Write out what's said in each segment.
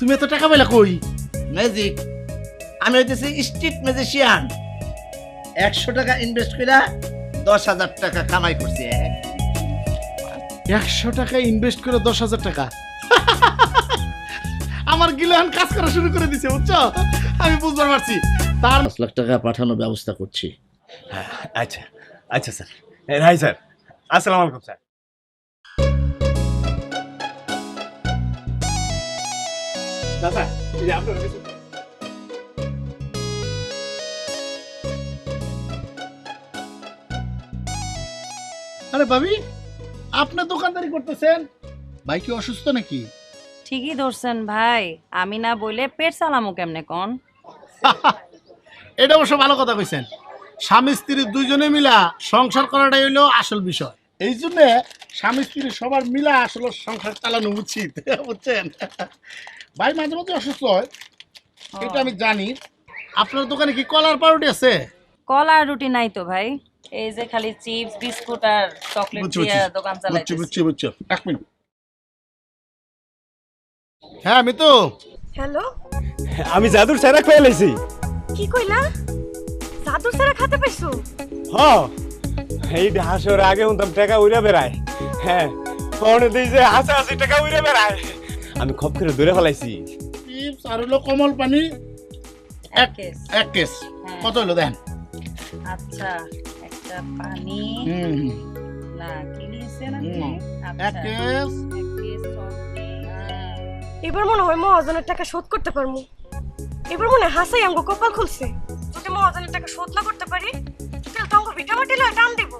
তুমি এত টাকা পেলে কই? ম্যাজিক আমি হইতেছি স্ট্রিট ম্যাজিশিয়ান একশো টাকা ইনভেস্ট করে দশ হাজার টাকা কামাই করছি একশো টাকা ইনভেস্ট করে দশ হাজার টাকা? আমার গিলান কাজ করা শুরু করে দিছে বুঝছ? আমি বুঝতে পারছি। তার পাঁচ লাখ টাকা পাঠানোর ব্যবস্থা করছি। আচ্ছা আচ্ছা স্যার। রাই স্যার আসসালামু আলাইকুম স্যার। দাদা এই আপনার কাছে আরে ভাবি আপনি দোকানদারি করতেছেন? ভাই কি অসুস্থ নাকি? ঠিকই ধরছেন ভাই। আমি না বলে পেট চালামু কেমনে কন? এটা অবশ্য ভালো কথা কইছেন। স্বামী স্ত্রী দুইজনে মিলা সংসার করাটাই হলো আসল বিষয়। এই জন্য স্বামী স্ত্রী সবার মিলা আসলে সংসার চালানো উচিত বুঝছেন? ভাই মাঝে মাঝে অসুস্থ হয়। এটা আমি জানি। আপনার দোকানে কি কলার পাউরুটি আছে? কলার রুটি নাই তো ভাই। এই যে খালি চিপস বিস্কুট আর চকলেট দিয়ে। দোকান বুঝছি চালাইতেছি। বুঝছি বুঝছি এক মিনিট। হ্যাঁ আমি তো হ্যালো? আমি জাদুর স্যারা পেয়ে লাইছি। কি কইলা? জাদু সারা খাতে পাইছো? হ। এই হাসর আগে উনতাম টাকা উড়ে বেড়ায়। হ্যাঁ ফোন দিই যে হাসা হাসি টাকা উড়ে বেড়ায়। আমি খপ করে দূরে ফেলাইছি। চিপস আর হলো কমল পানি। এক কেস। এক কেস। হ্যাঁ। কত হলো দেন? আচ্ছা একটা পানি। হুম না কি নিয়েছেন আপনি এক আচ্ছা। কেস। এক কেস এবার মনে হয় মহাজনের টাকা শোধ করতে পারমু এবার মনে হয় হাসাই আমগো কপাল খুলছে। যদি মহাজনের টাকা শোধ না করতে পারি তাহলে তো আমগো ভিটা মাটি লয় টান দেবো।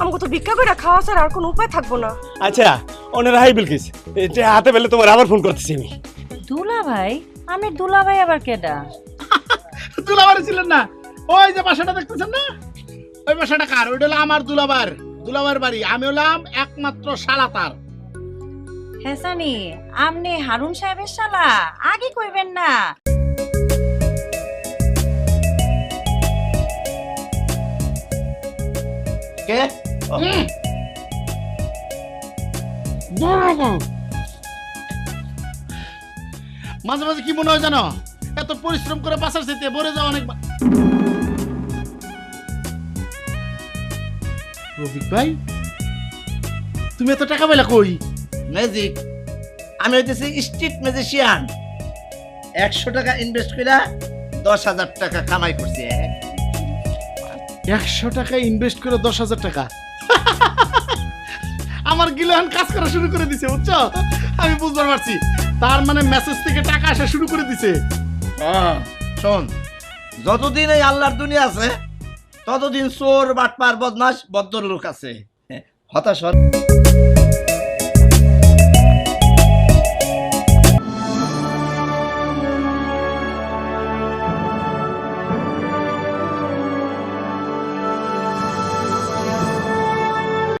আমগো তো ভিক্ষা করে খাওয়া ছাড়া আর কোনো উপায় থাকব না। আচ্ছা ওনারা হাই বিলকিস এটা হাতে পেলে তোমার আবার ফোন করতেছি আমি। দুলা ভাই আমি দুলা ভাই আবার কেডা? দুলাবাড়ি ছিলেন না। ওই যে বাসাটা দেখতেছেন না? ওই বাসাটা কার? ওইটা হলো আমার দুলাবার দুলাবার বাড়ি। আমি হলাম একমাত্র শালাতার। হেসানি আপনি হারুন সাহেবের শালা। আগে কইবেন না। কে? ও, মাঝে মাঝে কি মনে হয় জানো? এত পরিশ্রম করে বাসার যেতে বলে যাও অনেক রফিক ভাই তুমি এত টাকা পেলে কই? ম্যাজিক আমি হইতেছি স্ট্রিট ম্যাজিশিয়ান একশো টাকা ইনভেস্ট করে দশ হাজার টাকা কামাই করছি। এক একশো টাকা ইনভেস্ট করে দশ হাজার টাকা? আমার গিলহান কাজ করা শুরু করে দিছে বুঝছ? আমি বুঝতে পারছি। তার মানে মেসেজ থেকে টাকা আসা শুরু করে দিছে। হ্যাঁ, শোন যতদিন এই আল্লাহর দুনিয়া আছে ততদিন চোর বাটপার বদমাস বদ্দর লোক আছে। হতাশ হওয়ার